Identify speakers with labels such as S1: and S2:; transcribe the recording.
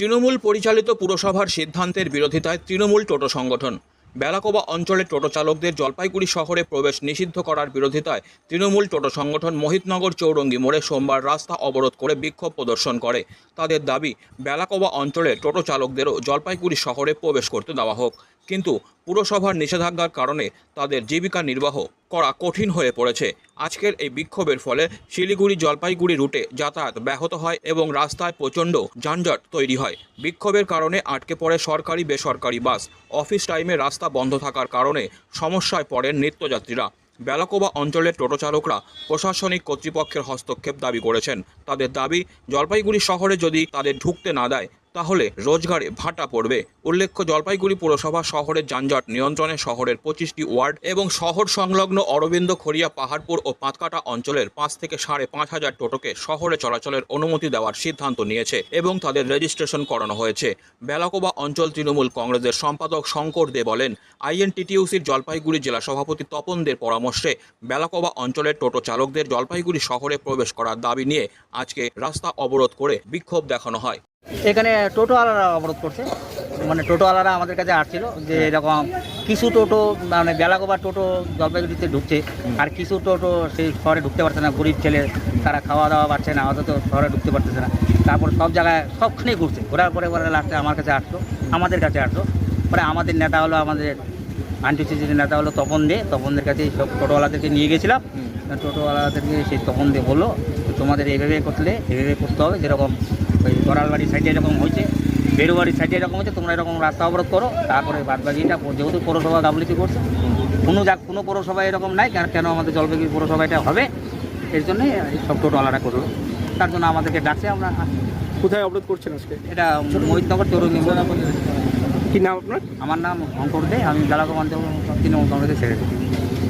S1: তৃণমূল পরিচালিত পুরসভার সিদ্ধান্তের বিরোধিতায় তৃণমূল টোটো সংগঠন। বেলাকোবা অঞ্চলের টোটো চালকদের জলপাইগুড়ি শহরে প্রবেশ নিষিদ্ধ করার বিরোধিতায় তৃণমূল টোটো সংগঠন মোহিতনগর চৌরঙ্গি মোড়ে সোমবার রাস্তা অবরোধ করে বিক্ষোভ প্রদর্শন করে। তাদের দাবি, বেলাকোবা অঞ্চলে টোটো চালকদেরও জলপাইগুড়ি শহরে প্রবেশ করতে দেওয়া হোক। কিন্তু পুরসভার নিষেধাজ্ঞার কারণে তাদের জীবিকা নির্বাহ করা কঠিন হয়ে পড়েছে। আজকের এই বিক্ষোভের ফলে শিলিগুড়ি জলপাইগুড়ি রুটে যাতায়াত ব্যাহত হয় এবং রাস্তায় প্রচণ্ড যানজট তৈরি হয়। বিক্ষোভের কারণে আটকে পড়ে সরকারি বেসরকারি বাস। অফিস টাইমে রাস্তা বন্ধ থাকার কারণে সমস্যায় পড়েন নিত্যযাত্রীরা। বেলাকোবা অঞ্চলের টোটো চালকরা প্রশাসনিক কর্তৃপক্ষের হস্তক্ষেপ দাবি করেছেন। তাদের দাবি, জলপাইগুড়ি শহরে যদি তাদের ঢুকতে না দেয় তাহলে রোজগারে ভাটা পড়বে। উল্লেখ্য, জলপাইগুড়ি পুরসভা শহরের যানজট নিয়ন্ত্রণে শহরের পঁচিশটি ওয়ার্ড এবং শহর সংলগ্ন অরবিন্দ খড়িয়া, পাহাড়পুর ও পাঁচকাটা অঞ্চলের পাঁচ থেকে সাড়ে পাঁচ হাজার টোটোকে শহরে চলাচলের অনুমতি দেওয়ার সিদ্ধান্ত নিয়েছে এবং তাদের রেজিস্ট্রেশন করানো হয়েছে। বেলাকোবা অঞ্চল তৃণমূল কংগ্রেসের সম্পাদক শঙ্কর দে বলেন, আইএনটিটিউসির জলপাইগুড়ি জেলা সভাপতি তপন দের পরামর্শে বেলাকোবা অঞ্চলের টোটো চালকদের জলপাইগুড়ি শহরে প্রবেশ করার দাবি নিয়ে আজকে রাস্তা অবরোধ করে বিক্ষোভ দেখানো হয়।
S2: এখানে টোটোওয়ালারা অবরোধ করছে। মানে টোটোওয়ালারা আমাদের কাছে আসছিল যে এরকম কিছু টোটো মানে বেলাগোবার টোটো জলপাইগুড়িতে ঢুকছে। আর কিছু টোটো সেই শহরে ঢুকতে পারছে না গরিব ছেলে তারা খাওয়া দাওয়া পাচ্ছে না অথচ শহরে ঢুকতে পারতেছে না। তারপর সব জায়গায় সবখানেই ঘুরছে। ঘোরার পরে পরে লাস্টে আমার কাছে আসতো আমাদের কাছে আসতো পরে আমাদের নেতা হলো আমাদের আন্টিসিসির নেতা হলো তপন দে। তপনদের কাছে সব টোটোওয়ালাদেরকে নিয়ে গেছিলাম। টোটোওয়ালাদেরকে সেই তপন দে বলল তোমাদের এইভাবে করলে এইভাবে করতে হবে যেরকম ওই গড়ালবাড়ির সাইডে এরকম হয়েছে বেরুবাড়ির সাইডে এরকম হচ্ছে তোমরা এরকম রাস্তা অবরোধ করো তারপরে বাদ বাকিটা যেহেতু পৌরসভা গাফলিতি করছে কোনো যাক কোনো পৌরসভা এরকম নাই কারণ কেন আমাদের জলপাইগুড়ি পৌরসভা এটা হবে এর জন্যই এই সব টোটোওয়ালারা করল। তার জন্য আমাদেরকে ডাকছে আমরা
S3: কোথায় অবরোধ করছেন আজকে?
S2: এটা মোহিতনগর তরুণী
S3: কি নাম আপনার?
S2: আমার নাম শঙ্কর দে আমি অঞ্চল তৃণমূল কংগ্রেসের secretary